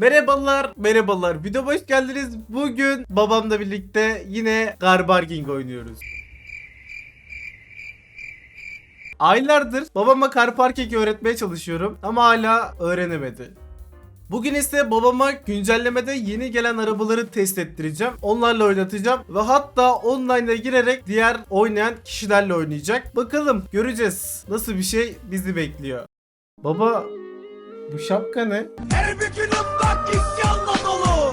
Merhabalar, merhabalar. Video hoş geldiniz. Bugün babamla birlikte yine Car Parking oynuyoruz. Aylardır babama car parking öğretmeye çalışıyorum ama hala öğrenemedi. Bugün ise babama güncellemede yeni gelen arabaları test ettireceğim. Onlarla oynatacağım ve hatta online'a girerek diğer oynayan kişilerle oynayacak. Bakalım göreceğiz nasıl bir şey bizi bekliyor. Baba bu şapka ne?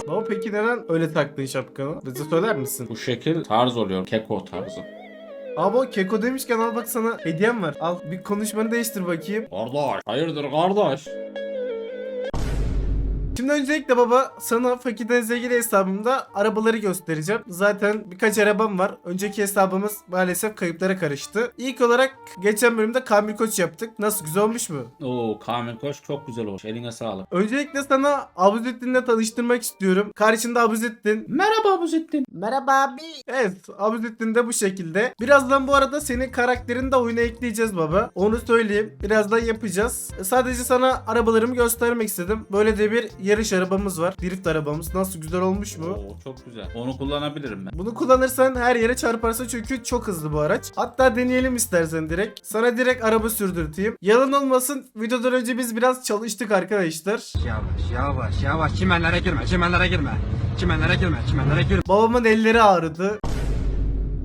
Baba peki neden öyle taktın şapkanı? Bize söyler misin? Bu şekil tarz oluyor. Keko tarzı. Abi keko demişken al bak sana hediyem var. Al bir konuşmanı değiştir bakayım. Kardeş. Hayırdır kardeş? Şimdi öncelikle baba sana fakirden zengin hesabımda arabaları göstereceğim. Zaten birkaç arabam var. Önceki hesabımız maalesef kayıplara karıştı. İlk olarak geçen bölümde Kamil Koç yaptık. Nasıl güzel olmuş mu? Oo Kamil Koç çok güzel olmuş. Eline sağlık. Öncelikle sana Abuzettin'le tanıştırmak istiyorum. Karşında Abuzettin. Merhaba Buzettin. Merhaba abi. Evet Abuzettin de bu şekilde. Birazdan bu arada senin karakterini de oyuna ekleyeceğiz baba. Onu söyleyeyim. Birazdan yapacağız. Sadece sana arabalarımı göstermek istedim. Böyle de bir yarış arabamız var. Drift arabamız. Nasıl güzel olmuş mu? Oo çok güzel. Onu kullanabilirim ben. Bunu kullanırsan her yere çarparsa çünkü çok hızlı bu araç. Hatta deneyelim istersen direkt. Sana direkt araba sürdürteyim. Yalan olmasın videodan önce biz biraz çalıştık arkadaşlar. Yavaş yavaş yavaş çimenlere girme çimenlere girme. Çimenlere girme çimenlere girme. Babamın elleri ağrıdı.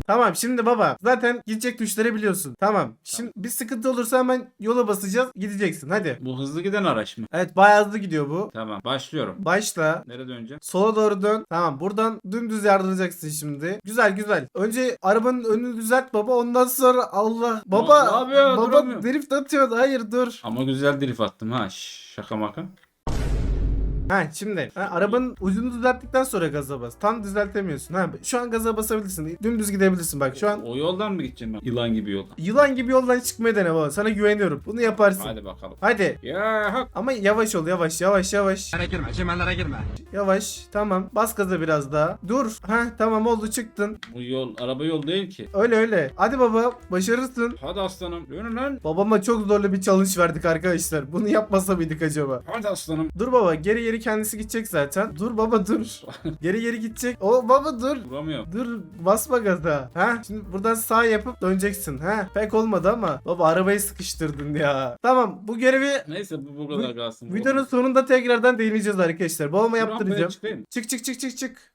Tamam şimdi baba zaten gidecek tuşları biliyorsun. Tamam. Şimdi bir sıkıntı olursa hemen yola basacağız. Gideceksin hadi. Bu hızlı giden araç mı? Evet bayağı hızlı gidiyor bu. Tamam başlıyorum. Başla. Nereye döneceğim? Sola doğru dön. Tamam buradan dümdüz yardıracaksın şimdi. Güzel güzel. Önce arabanın önünü düzelt baba ondan sonra Allah. Baba Ne yapıyor? baba Duramıyor. drift atıyor. Hayır dur. Ama güzel drift attım ha. Şaka maka. Ha şimdi ha, arabanın ucunu düzelttikten sonra gaza bas. Tam düzeltemiyorsun. Ha şu an gaza basabilirsin. Dümdüz gidebilirsin bak. Şu an O yoldan mı gideceğim ben? Yılan gibi yoldan. yılan gibi yoldan çıkmaya dene baba. Sana güveniyorum. Bunu yaparsın. Hadi bakalım. Hadi. Ya hak. Ama yavaş ol yavaş yavaş yavaş. Çimenlere girme çimenlere girme. Yavaş. Tamam. Bas gaza biraz daha. Dur. Ha tamam oldu çıktın. Bu yol araba yol değil ki. Öyle öyle. Hadi baba başarırsın. Hadi aslanım. Dönün lan. Babama çok zorlu bir challenge verdik arkadaşlar. Bunu yapmasa mıydık acaba? Hadi aslanım. Dur baba geri geri kendisi gidecek zaten. Dur baba dur. geri geri gidecek. O baba dur. Vuramıyorum. Dur basma gaza. Ha şimdi buradan sağ yapıp döneceksin. Ha pek olmadı ama baba arabayı sıkıştırdın ya. Tamam bu görevi Neyse bu bu kadar kalsın. videonun sonunda tekrardan değineceğiz arkadaşlar. Babama yaptıracağım. Çık çık çık çık çık.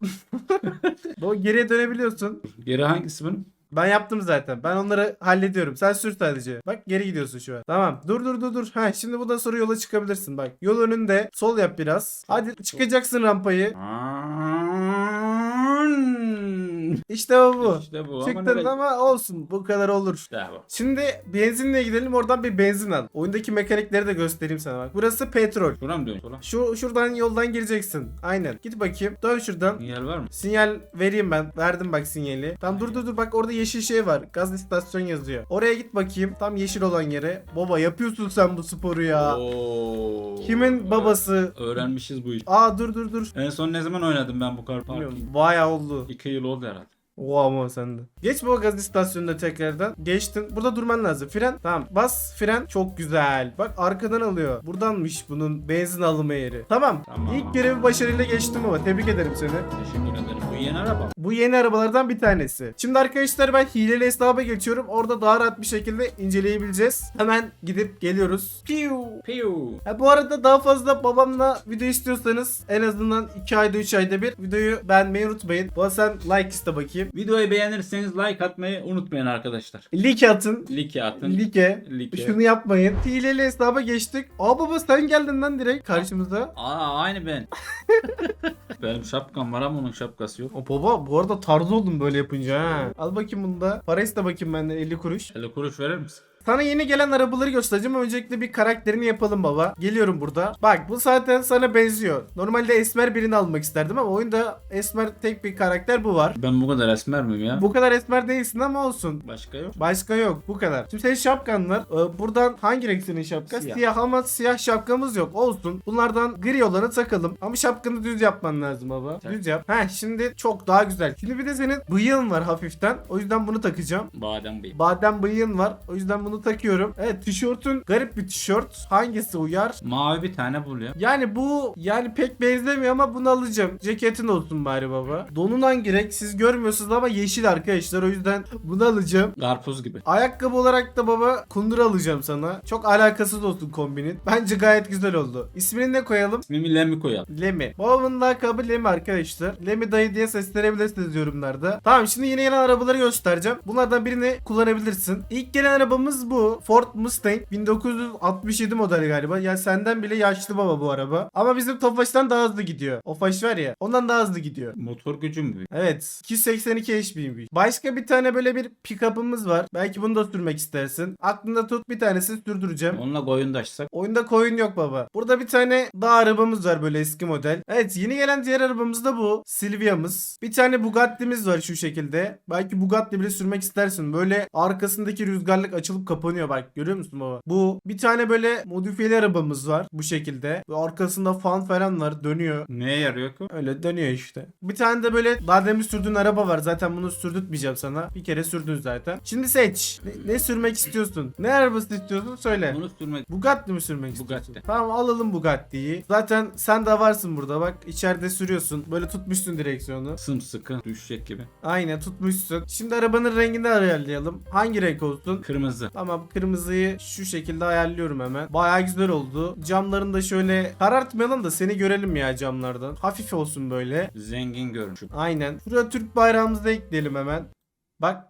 baba geriye dönebiliyorsun. Geri hangisi benim? Ben yaptım zaten. Ben onları hallediyorum. Sen sür sadece. Bak geri gidiyorsun şu an. Tamam. Dur dur dur dur. Ha şimdi bundan sonra yola çıkabilirsin bak. Yol önünde. Sol yap biraz. Hadi çıkacaksın rampayı. İşte bu bu. İşte bu. Ama Çıktın nereye- ama olsun. Bu kadar olur. Bu. Şimdi benzinle gidelim oradan bir benzin al. Oyundaki mekanikleri de göstereyim sana bak. Burası petrol. Şuradan mı dön? Şuradan. Şu şuradan yoldan gireceksin. Aynen. Git bakayım. Dön şuradan. Yer var mı? Sinyal vereyim ben. Verdim bak sinyali. Tam dur dur dur bak orada yeşil şey var. Gaz istasyon yazıyor. Oraya git bakayım. Tam yeşil olan yere. Baba yapıyorsun sen bu sporu ya. Oo. Kimin babası? Öğrenmişiz bu işi. Aa dur dur dur. En son ne zaman oynadım ben bu kar parking? Bayağı oldu. 2 yıl oldu herhalde. Oha ama sende. Geç baba gaz istasyonuna tekrardan. Geçtin. Burada durman lazım. Fren. Tamam. Bas fren. Çok güzel. Bak arkadan alıyor. Buradanmış bunun benzin alımı yeri. Tamam. Tamam. İlk görevi başarıyla geçtim ama tebrik ederim seni. Teşekkür ederim. Bu yeni araba. Bu yeni arabalardan bir tanesi. Şimdi arkadaşlar ben hileli hesaba geçiyorum. Orada daha rahat bir şekilde inceleyebileceğiz. Hemen gidip geliyoruz. Piu. Piu. Ha, bu arada daha fazla babamla video istiyorsanız en azından 2 ayda 3 ayda bir videoyu beğenmeyi unutmayın. Bu arada sen like iste bakayım. Videoyu beğenirseniz like atmayı unutmayın arkadaşlar. Like atın. Like atın. Like. Like. Şunu yapmayın. Hileli hesaba geçtik. Aa baba sen geldin lan direkt karşımıza. Aa aynı ben. Benim şapkam var ama onun şapkası yok. O baba bu arada tarz oldum böyle yapınca ha. Al bakayım bunu da. Para iste bakayım benden 50 kuruş. 50 kuruş verir misin? Sana yeni gelen arabaları göstereceğim. Öncelikle bir karakterini yapalım baba. Geliyorum burada. Bak bu zaten sana benziyor. Normalde esmer birini almak isterdim ama oyunda esmer tek bir karakter bu var. Ben bu kadar esmer miyim ya? Bu kadar esmer değilsin ama olsun. Başka yok. Başka yok. Bu kadar. Şimdi senin şapkan var. Ee, buradan hangi renk senin şapka? Siyah. Siyah. ama siyah şapkamız yok. Olsun. Bunlardan gri olanı takalım. Ama şapkanı düz yapman lazım baba. Tak. Düz yap. Heh şimdi çok daha güzel. Şimdi bir de senin bıyığın var hafiften. O yüzden bunu takacağım. Badem bıyık. Badem bıyığın var. O yüzden bunu Bunu takıyorum. Evet tişörtün garip bir tişört. Hangisi uyar? Mavi bir tane bul ya. Yani bu yani pek benzemiyor ama bunu alacağım. Ceketin olsun bari baba. Donun hangi renk siz görmüyorsunuz ama yeşil arkadaşlar. O yüzden bunu alacağım. Karpuz gibi. Ayakkabı olarak da baba kundura alacağım sana. Çok alakasız olsun kombinin. Bence gayet güzel oldu. İsmini ne koyalım? İsmimi Lemmi koyalım. Lemi. Babamın lakabı Lemi arkadaşlar. Lemi dayı diye seslenebilirsiniz yorumlarda. Tamam şimdi yeni gelen arabaları göstereceğim. Bunlardan birini kullanabilirsin. İlk gelen arabamız bu. Ford Mustang 1967 model galiba. Yani senden bile yaşlı baba bu araba. Ama bizim Tofaş'tan daha hızlı gidiyor. Ofaş var ya ondan daha hızlı gidiyor. Motor gücüm büyük. Evet. 282 HP'ymiş. Başka bir tane böyle bir pick-up'ımız var. Belki bunu da sürmek istersin. Aklında tut bir tanesini sürdüreceğim. Onunla koyundaşsak. Oyunda koyun yok baba. Burada bir tane dağ arabamız var böyle eski model. Evet yeni gelen diğer arabamız da bu. Silvia'mız. Bir tane Bugatti'miz var şu şekilde. Belki Bugatti bile sürmek istersin. Böyle arkasındaki rüzgarlık açılıp kapanıyor bak. Görüyor musun baba? Bu bir tane böyle modifiyeli arabamız var bu şekilde. Ve arkasında fan falan var dönüyor. Neye yarıyor ki? Öyle dönüyor işte. Bir tane de böyle daha demin sürdüğün araba var. Zaten bunu sürdürtmeyeceğim sana. Bir kere sürdün zaten. Şimdi seç. Ne, ne sürmek istiyorsun? Ne arabası istiyorsun? Söyle. Bunu sürmek. Bugatti mi sürmek istiyorsun? Bugatti. Tamam alalım Bugatti'yi. Zaten sen de varsın burada bak. içeride sürüyorsun. Böyle tutmuşsun direksiyonu. Sımsıkı. Düşecek gibi. Aynen tutmuşsun. Şimdi arabanın rengini ayarlayalım. Hangi renk olsun? Kırmızı. Tamam kırmızıyı şu şekilde ayarlıyorum hemen. Baya güzel oldu. Camlarını da şöyle karartmayalım da seni görelim ya camlardan. Hafif olsun böyle. Zengin görünüşüm. Aynen. Şuraya Türk bayrağımızı da ekleyelim hemen. Bak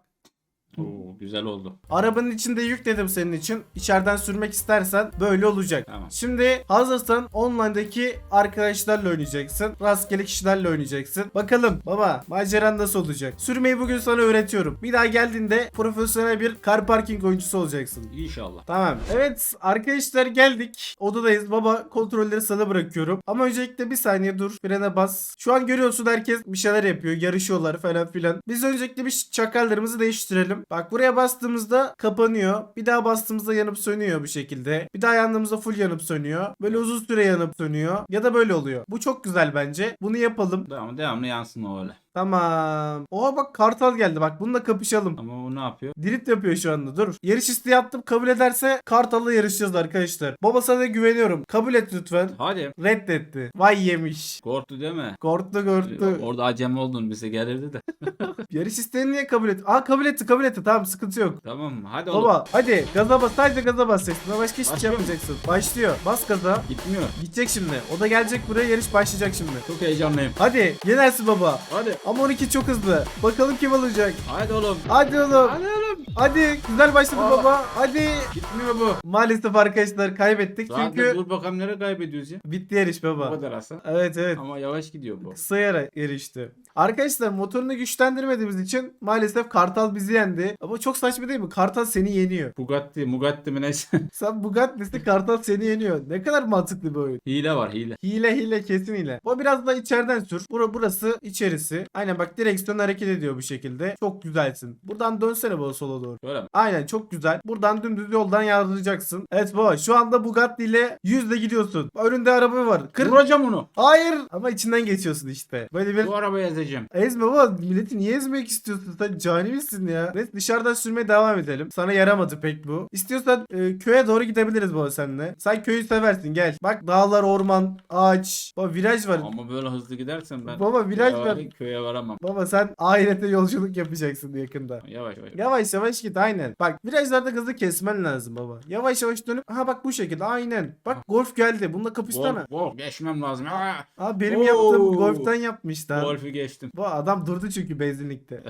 Oo, güzel oldu. arabanın içinde yükledim senin için. İçeriden sürmek istersen böyle olacak. Tamam. Şimdi hazırsan online'daki arkadaşlarla oynayacaksın. Rastgele kişilerle oynayacaksın. Bakalım baba maceran nasıl olacak? Sürmeyi bugün sana öğretiyorum. Bir daha geldiğinde profesyonel bir car parking oyuncusu olacaksın. İnşallah. Tamam. Evet arkadaşlar geldik. Odadayız. Baba kontrolleri sana bırakıyorum. Ama öncelikle bir saniye dur. Frene bas. Şu an görüyorsun herkes bir şeyler yapıyor. Yarışıyorlar falan filan. Biz öncelikle bir çakallarımızı değiştirelim. Bak buraya bastığımızda kapanıyor. Bir daha bastığımızda yanıp sönüyor bu şekilde. Bir daha yandığımızda full yanıp sönüyor. Böyle uzun süre yanıp sönüyor. Ya da böyle oluyor. Bu çok güzel bence. Bunu yapalım. Devam, devamlı yansın o öyle. Tamam. Oha bak kartal geldi. Bak bununla kapışalım. Ama bu ne yapıyor? Drift yapıyor şu anda dur. Yarış isteği attım kabul ederse Kartal'la yarışacağız arkadaşlar. Baba sana güveniyorum. Kabul et lütfen. Hadi. Reddetti. Vay yemiş. Korktu değil mi? Korktu korktu. Orada acemi oldun bize gelirdi de. Yarış isteğini niye kabul etti? Aa kabul etti kabul etti. Tamam sıkıntı yok. tamam? Hadi oğlum. Baba hadi gaza bas sadece gaza basacaksın. Başka hiçbir şey yapmayacaksın. Başlıyor. Bas gaza. Gitmiyor. Gidecek şimdi. O da gelecek buraya yarış başlayacak şimdi. Çok heyecanlıyım. Hadi yenersin baba. Hadi. Ama 12 çok hızlı. Bakalım kim alacak. Hadi oğlum. Hadi oğlum. Hadi oğlum. Hadi. Güzel başladı Aa. baba. Hadi. Gitmiyor bu. Maalesef arkadaşlar kaybettik Zaten çünkü dur bakalım nereye kaybediyoruz ya. bitti yarış Bu baba. kadar aslında. Evet evet. Ama yavaş gidiyor bu. Kısa yara yarıştı. Arkadaşlar motorunu güçlendirmediğimiz için maalesef Kartal bizi yendi. Ama çok saçma değil mi? Kartal seni yeniyor. Bugatti, Mugatti mi neyse. Sen Bugatti'si Kartal seni yeniyor. Ne kadar mantıklı bir oyun. hile var hile. Hile hile kesin hile. Bu biraz da içeriden sür. Bura, burası içerisi. Aynen bak direksiyon hareket ediyor bu şekilde. Çok güzelsin. Buradan dönsene baba sola doğru. Böyle mi? Aynen çok güzel. Buradan dümdüz yoldan yardıracaksın. Evet baba şu anda Bugatti ile yüzle gidiyorsun. Önünde araba var. Kır. Vuracağım onu. Hayır. Ama içinden geçiyorsun işte. Böyle bir Bu arabayı ezeceğim. Ezme baba milleti niye ezmek istiyorsun sen cani misin ya? Neyse dışarıdan sürmeye devam edelim. Sana yaramadı pek bu. İstiyorsan e, köye doğru gidebiliriz baba seninle. Sen köyü seversin gel. Bak dağlar, orman, ağaç. Baba viraj var. Ama böyle hızlı gidersen ben Baba viraj köye, var. köye varamam. Baba sen ahirete yolculuk yapacaksın yakında. Yavaş yavaş. Yavaş yavaş git aynen. Bak virajlarda hızlı kesmen lazım baba. Yavaş yavaş dönüp ha bak bu şekilde aynen. Bak golf geldi. Bununla kapışsana. Golf, golf geçmem lazım. Aa, Aa benim Oo. yaptığım golften yapmış da. golfü geçtim. Bu adam durdu çünkü benzinlikte.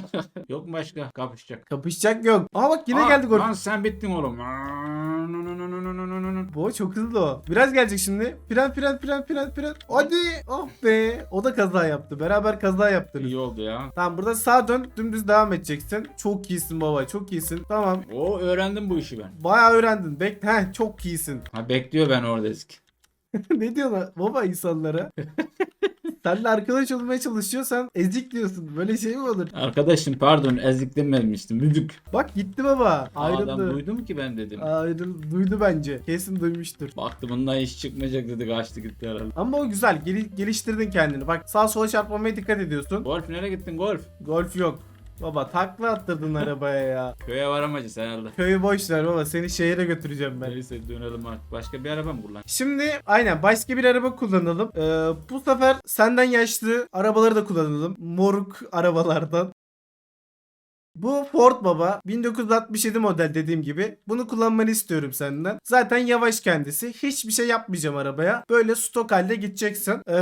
yok başka kapışacak. Kapışacak yok. Ama bak yine Aa, geldik oraya. Lan sen bittin oğlum. Bu çok hızlı o. Biraz gelecek şimdi. Fren fren fren fren fren. Hadi. Oh be. O da kaza yaptı. Beraber kaza yaptınız. İyi oldu ya. Tamam burada sağa dön. Dümdüz devam edeceksin. Çok iyisin baba. Çok iyisin. Tamam. O öğrendim bu işi ben. Bayağı öğrendin. Bek Heh, çok iyisin. Ha bekliyor ben orada eski. ne diyorlar baba insanlara? Seninle arkadaş olmaya çalışıyorsan ezik diyorsun. Böyle şey mi olur? Arkadaşım pardon ezik dememiştim. Müdük. Bak gitti baba. Adam Ayrıldı. duydum ki ben dedim. Ayrıldı. Duydu bence. Kesin duymuştur. Baktı bundan iş çıkmayacak dedi kaçtı gitti herhalde. Ama o güzel. Geli- geliştirdin kendini. Bak sağ sola çarpmamaya dikkat ediyorsun. Golf nereye gittin golf? Golf yok. Baba takla attırdın arabaya ya. Köye varamacağız herhalde. Köyü boş ver baba seni şehire götüreceğim ben. Neyse dönelim artık. Başka bir araba mı kullan? Şimdi aynen başka bir araba kullanalım. Ee, bu sefer senden yaşlı arabaları da kullanalım. Moruk arabalardan. Bu Ford baba 1967 model dediğim gibi. Bunu kullanmanı istiyorum senden. Zaten yavaş kendisi. Hiçbir şey yapmayacağım arabaya. Böyle stok halde gideceksin. Ee,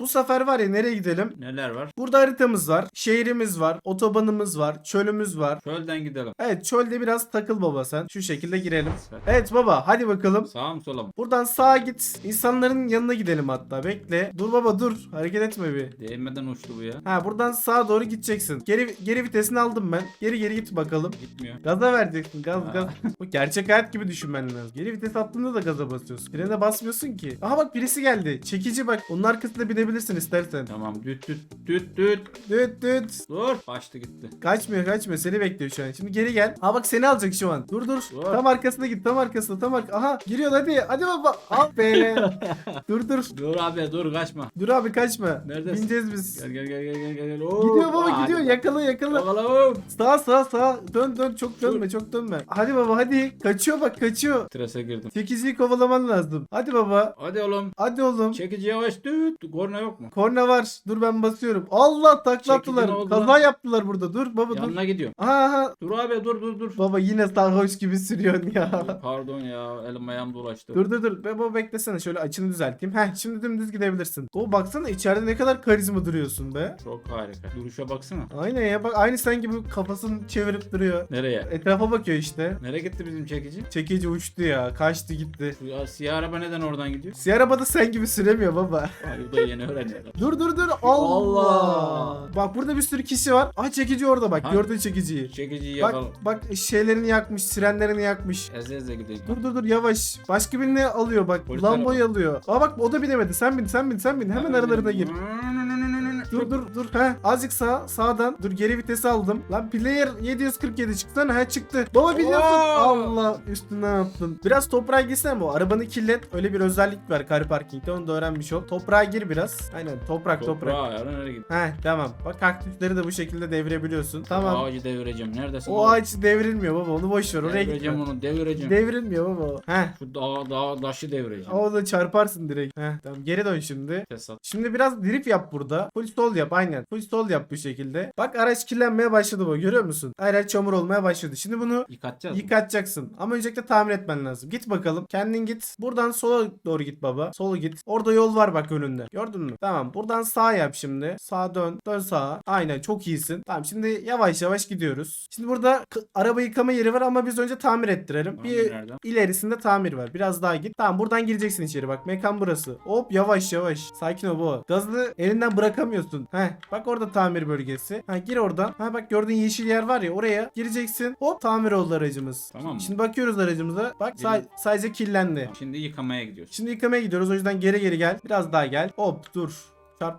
bu sefer var ya nereye gidelim? Neler var? Burada haritamız var. Şehrimiz var. Otobanımız var. Çölümüz var. Çölden gidelim. Evet çölde biraz takıl baba sen. Şu şekilde girelim. Evet baba hadi bakalım. Sağ mı sola mı? Buradan sağa git. İnsanların yanına gidelim hatta. Bekle. Dur baba dur. Hareket etme bir. Değmeden uçtu bu ya. Ha buradan sağa doğru gideceksin. Geri geri vitesini aldım ben. Geri geri git bakalım. Gitmiyor. Gaza vereceksin. Gaz Ha. gaz. Bu gerçek hayat gibi düşünmen lazım. Geri vites attığında da gaza basıyorsun. Frene basmıyorsun ki. Aha bak birisi geldi. Çekici bak. Onun arkasında binebilirsin istersen. Tamam düt düt düt düt. Düt düt. Dur. Kaçtı gitti. Kaçmıyor kaçmıyor. Seni bekliyor şu an. Şimdi geri gel. Ha bak seni alacak şu an. Dur dur. Dur. Tam arkasına git. Tam arkasına. Tam arka. Aha giriyor hadi. Hadi baba. Al be. dur dur. Dur abi dur kaçma. Dur abi kaçma. Neredesin? Bineceğiz biz. Gel gel gel gel gel gel. Oo, Gidiyor baba hadi. gidiyor. Yakala yakala. Bakalım. Sağa sağa sağa. Dön dön çok dönme çok dönme. Hadi baba hadi. Kaçıyor bak kaçıyor. Strese girdim. Çekiciyi kovalaman lazım. Hadi baba. Hadi oğlum. Hadi oğlum. Çekici yavaş düt. Korna yok mu? Korna var. Dur ben basıyorum. Allah takla Çekici attılar. ne oldu Kaza lan? yaptılar burada. Dur baba dur. Yanına gidiyorum. Aha aha. Dur abi dur dur dur. Baba yine sarhoş gibi sürüyorsun ya. Pardon ya elim ayağım dolaştı. dur dur dur. Be baba beklesene şöyle açını düzelteyim. Heh şimdi dümdüz gidebilirsin. O baksana içeride ne kadar karizma duruyorsun be. Çok harika. Duruşa baksana. Aynen ya bak aynı sen gibi kafasını çevirip duruyor. Nereye? Etrafa bakıyor işte. Nereye gitti bizim çekici? Çekici uçtu ya. Kaçtı gitti. Şu ya, siyah araba neden oradan gidiyor? Siyah arabada sen gibi süremiyor baba. Ay, bu da yeni öğrenci. dur dur dur. Allah. Allah. Bak burada bir sürü kişi var. Aa çekici orada bak. Ha? Gördün çekiciyi. Çekiciyi Bak yakalım. bak şeylerini yakmış, sirenlerini yakmış. Eze eze gidelim. Dur dur dur yavaş. Başka birini alıyor bak. Polis Lamboyu alıyor. Aa bak o da binemedi. Sen bin sen bin sen bin. Hemen aralarına gir. Dur dur dur. He azıcık sağ sağdan. Dur geri vitesi aldım. Lan player 747 çıksana. He çıktı. Baba biliyorsun. Allah üstünden attın. Biraz toprağa girsene bu. Arabanı kirlet. Öyle bir özellik var car parking'de. Onu da öğrenmiş ol. Toprağa gir biraz. Aynen toprak toprak. Toprağa ya nereye gitti? He tamam. Bak kaktüsleri de bu şekilde devirebiliyorsun. Tamam. Ağacı devireceğim. Neredesin? O oğlum? ağaç devrilmiyor baba. Onu boş ver. Oraya Devireceğim gitme. onu devireceğim. Devrilmiyor baba. He. Şu dağ, dağ, daşı devireceğim. O da çarparsın direkt. Heh, tamam geri dön şimdi. Fesat. Şimdi biraz drift yap burada. Full stall yap aynen. Full stall yap bu şekilde. Bak araç kirlenmeye başladı bu görüyor musun? Araç çamur olmaya başladı. Şimdi bunu Yıkatacağız mı? yıkatacaksın. Ama öncelikle tamir etmen lazım. Git bakalım. Kendin git. Buradan sola doğru git baba. Sola git. Orada yol var bak önünde. Gördün mü? Tamam. Buradan sağ yap şimdi. Sağa dön. Dön sağa. Aynen çok iyisin. Tamam şimdi yavaş yavaş gidiyoruz. Şimdi burada k- araba yıkama yeri var ama biz önce tamir ettirelim. Tamir Bir nerede? İlerisinde tamir var. Biraz daha git. Tamam buradan gireceksin içeri bak. Mekan burası. Hop yavaş yavaş. Sakin ol bu. Gazı elinden bırakamıyorsun. Heh. Bak orada tamir bölgesi. Ha gir oradan. Ha bak gördüğün yeşil yer var ya oraya gireceksin. Hop tamir oldu aracımız. Tamam mı? Şimdi bakıyoruz aracımıza. Bak sa- sadece kirlendi. Şimdi yıkamaya gidiyoruz. Şimdi yıkamaya gidiyoruz. O yüzden geri geri gel. Biraz daha gel. Hop dur. Çarp.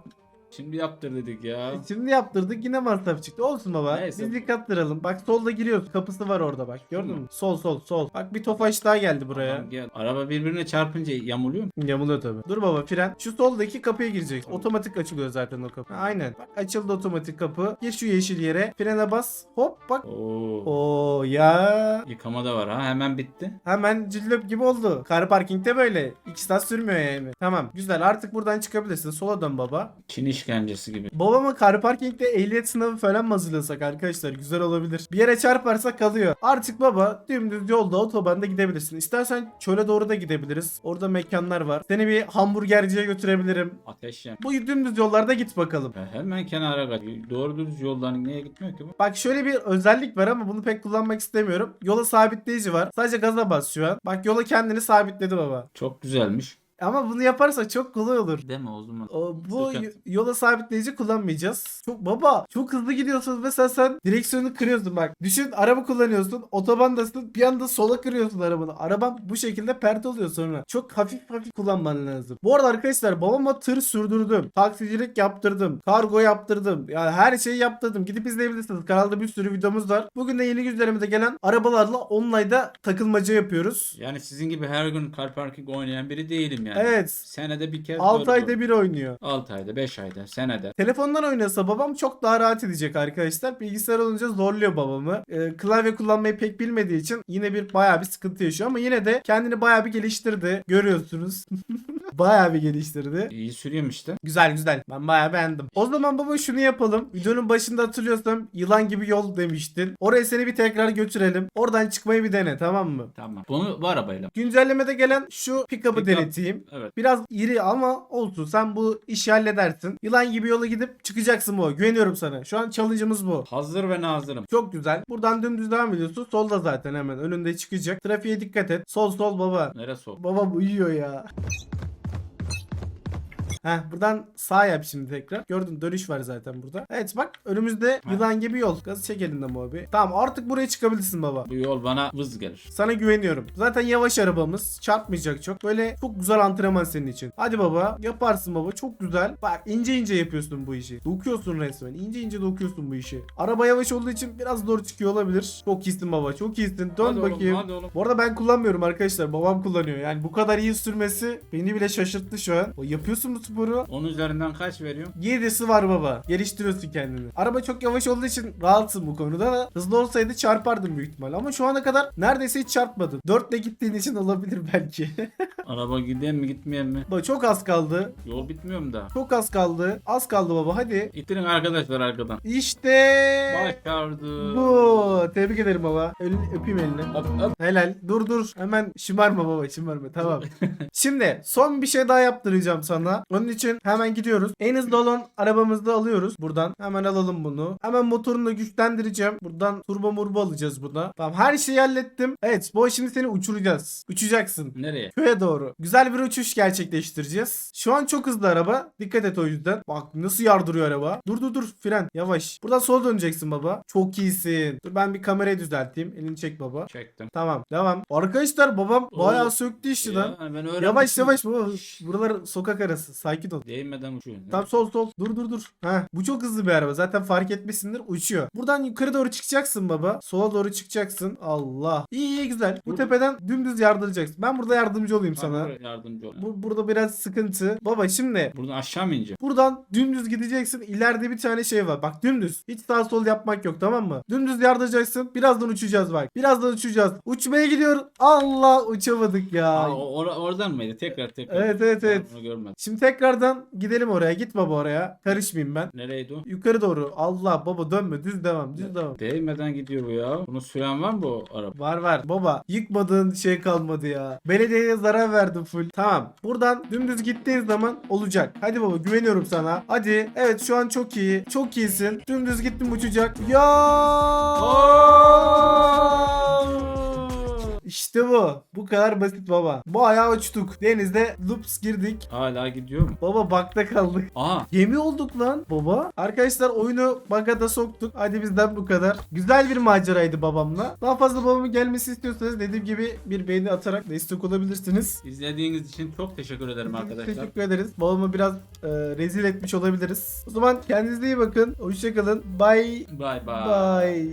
Şimdi yaptır dedik ya. Şimdi yaptırdık yine masraf çıktı. Olsun baba. Neyse. Biz yıkattıralım. Bak solda giriyoruz. Kapısı var orada bak. Gördün mü? Sol sol sol. Bak bir tofaş daha geldi buraya. Tamam, gel. Araba birbirine çarpınca yamuluyor mu? Yamuluyor tabii. Dur baba fren. Şu soldaki kapıya girecek. Otomatik açılıyor zaten o kapı. Ha, aynen. Bak açıldı otomatik kapı. Gir şu yeşil yere. Frene bas. Hop bak. Oo. Oo ya. Yıkama da var ha hemen bitti. Hemen cillop gibi oldu. Car parkingde böyle. İki saat sürmüyor yani. Tamam güzel artık buradan çıkabilirsin. Sola dön baba. Çin işkencesi gibi. Babama car parkingde ehliyet sınavı falan mı hazırlasak arkadaşlar? Güzel olabilir. Bir yere çarparsa kalıyor. Artık baba dümdüz yolda otobanda gidebilirsin. İstersen çöle doğru da gidebiliriz. Orada mekanlar var. Seni bir hamburgerciye götürebilirim. Ateş yan. Bu dümdüz yollarda git bakalım. Ya hemen kenara kaç. Doğru düz yoldan niye gitmiyor ki bu? Bak şöyle bir özellik var ama bunu pek kullanmak istemiyorum. Yola sabitleyici var. Sadece gaza bas şu an. Bak yola kendini sabitledi baba. Çok güzelmiş. Ama bunu yaparsa çok kolay olur. Deme o zaman. O, bu Sıkıntı. yola sabitleyici kullanmayacağız. Çok baba çok hızlı gidiyorsun mesela sen direksiyonu kırıyorsun bak. Düşün araba kullanıyorsun otobandasın bir anda sola kırıyorsun arabanı. Araban bu şekilde pert oluyor sonra. Çok hafif hafif kullanman lazım. Bu arada arkadaşlar babama tır sürdürdüm. Taksicilik yaptırdım. Kargo yaptırdım. Yani her şeyi yaptırdım. Gidip izleyebilirsiniz. Kanalda bir sürü videomuz var. Bugün de yeni güzlerimize gelen arabalarla online'da takılmaca yapıyoruz. Yani sizin gibi her gün car parking oynayan biri değilim yani. Evet. Senede bir kez 6 ayda bir oynuyor. 6 ayda 5 ayda senede. Telefondan oynasa babam çok daha rahat edecek arkadaşlar. Bilgisayar olunca zorluyor babamı. Ee, klavye kullanmayı pek bilmediği için yine bir bayağı bir sıkıntı yaşıyor ama yine de kendini bayağı bir geliştirdi. Görüyorsunuz. bayağı bir geliştirdi. İyi sürüyorum işte. Güzel güzel. Ben bayağı beğendim. O zaman baba şunu yapalım. Videonun başında hatırlıyorsam yılan gibi yol demiştin. Oraya seni bir tekrar götürelim. Oradan çıkmayı bir dene tamam mı? Tamam. Bunu bu arabayla. Güncellemede gelen şu pick-up'ı Pick-up. deneteyim. Evet. Biraz iri ama olsun. Sen bu işi halledersin. Yılan gibi yola gidip çıkacaksın bu. Güveniyorum sana. Şu an challenge'ımız bu. Hazır ve nazırım. Çok güzel. Buradan dümdüz devam ediyorsun. Solda zaten hemen önünde çıkacak. Trafiğe dikkat et. Sol sol baba. Neresi o? Babam uyuyor ya. Heh buradan sağ yap şimdi tekrar. Gördün dönüş var zaten burada. Evet bak önümüzde Ha. yılan gibi yol. Gazı çek elinden abi. Tamam artık buraya çıkabilirsin baba. Bu yol bana vız gelir. Sana güveniyorum. Zaten yavaş arabamız. Çarpmayacak çok. Böyle çok güzel antrenman senin için. Hadi baba. Yaparsın baba. Çok güzel. Bak ince ince yapıyorsun bu işi. Dokuyorsun resmen. İnce ince dokuyorsun bu işi. Araba yavaş olduğu için biraz zor çıkıyor olabilir. Çok iyisin baba. Çok iyisin. Dön hadi bakayım. Oğlum, hadi oğlum. Bu arada ben kullanmıyorum arkadaşlar. Babam kullanıyor. Yani bu kadar iyi sürmesi beni bile şaşırttı şu an. O yapıyorsun sporu. 10 üzerinden kaç veriyorum? 7'si var baba. Geliştiriyorsun kendini. Araba çok yavaş olduğu için rahatsın bu konuda da. Hızlı olsaydı çarpardın büyük ihtimal. Ama şu ana kadar neredeyse hiç çarpmadın. 4 ile gittiğin için olabilir belki. Araba gideyim mi gitmeyeyim mi? baba çok az kaldı. Yol bitmiyor mu daha? Çok az kaldı. Az kaldı baba hadi. İttirin arkadaşlar arkadan. İşte Başardı. bu. Tebrik ederim baba. Elini öpeyim elini. Hop, hop. Helal. Dur dur. Hemen şımarma baba şımarma. Tamam. Şimdi son bir şey daha yaptıracağım sana. Onun için hemen gidiyoruz. En hızlı olan arabamızı alıyoruz. Buradan. Hemen alalım bunu. Hemen motorunu da güçlendireceğim. Buradan turbo murbo alacağız buna. Tamam her şeyi hallettim. Evet bu şimdi seni uçuracağız. Uçacaksın. Nereye? Köye doğru. Güzel bir uçuş gerçekleştireceğiz. Şu an çok hızlı araba. Dikkat et o yüzden. Bak nasıl yardırıyor araba. Dur dur dur. Fren. Yavaş. Buradan sola döneceksin baba. Çok iyisin. Dur ben bir kamerayı düzelteyim. Elini çek baba. Çektim. Tamam. Devam. Arkadaşlar babam bayağı söktü işi lan. Ben. Yavaş yavaş baba. Buralar sokak arası. Sakin ol. Değmeden uçuyor. Tam sol sol. Dur dur dur. Ha, bu çok hızlı bir araba. Zaten fark etmişsindir. Uçuyor. Buradan yukarı doğru çıkacaksın baba. Sola doğru çıkacaksın. Allah. İyi iyi güzel. Bu Dur. tepeden dümdüz yardıracaksın. Ben burada yardımcı olayım sana. Sana yardımcı ol. Bu, burada biraz sıkıntı. Baba şimdi Buradan aşağı mı ineceğim? buradan dümdüz gideceksin. İleride bir tane şey var. Bak dümdüz. Hiç sağ sol yapmak yok tamam mı? Dümdüz yardıracaksın. Birazdan uçacağız bak. Birazdan uçacağız. Uçmaya gidiyor. Allah uçamadık ya. Aa, or- oradan mıydı? Tekrar tekrar. Evet, evet, evet. Ben. Şimdi tekrardan gidelim oraya. Git baba oraya. Karışmayayım ben. Nereydi o? Yukarı doğru. Allah baba dönme. Düz devam. Düz devam. Değmeden gidiyor bu ya. Bunu süren var mı bu araba? Var var. Baba yıkmadığın şey kalmadı ya. Belediyeye zarar verdim full. Tamam. Buradan dümdüz gittiğin zaman olacak. Hadi baba güveniyorum sana. Hadi. Evet şu an çok iyi. Çok iyisin. Dümdüz gittim uçacak. Ya. İşte bu. Bu kadar basit baba. Bu ayağı uçtuk. Denizde loops girdik. Hala gidiyor mu? Baba bakta kaldık. Aha. Gemi olduk lan baba. Arkadaşlar oyunu bug'a da soktuk. Hadi bizden bu kadar. Güzel bir maceraydı babamla. Daha fazla babamın gelmesi istiyorsanız dediğim gibi bir beğeni atarak destek olabilirsiniz. İzlediğiniz için çok teşekkür ederim arkadaşlar. Teşekkür ederiz. Babamı biraz e, rezil etmiş olabiliriz. O zaman kendinize iyi bakın. Hoşçakalın. Bye. Bye bye. Bye.